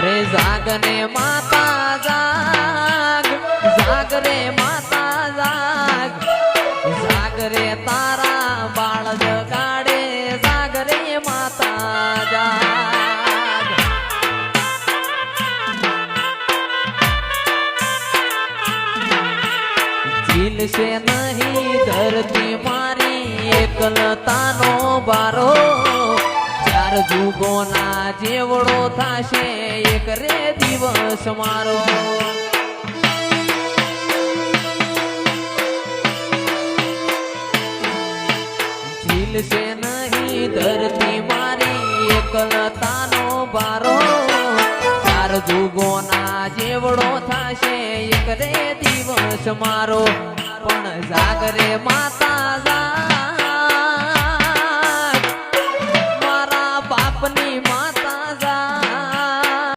અરે જાગને માતા જાગ જાગ રે માતા જાગ જાગ રે તારા બાળ જગાડે, જાગ રે માતા જાગ. છે નહીં ધરતી મારી, એકલતાનો બારો ચાર જુગોના જેવડો થાશે, એક રે દિવસ મારો. ઝીલશે નહીં ધરતી મારી, એકલતાનો બારો. ચાર જુગોના જેવડો થાશે, એક રે દિવસ મારો. પણ જાગરે માતા अपनी माँ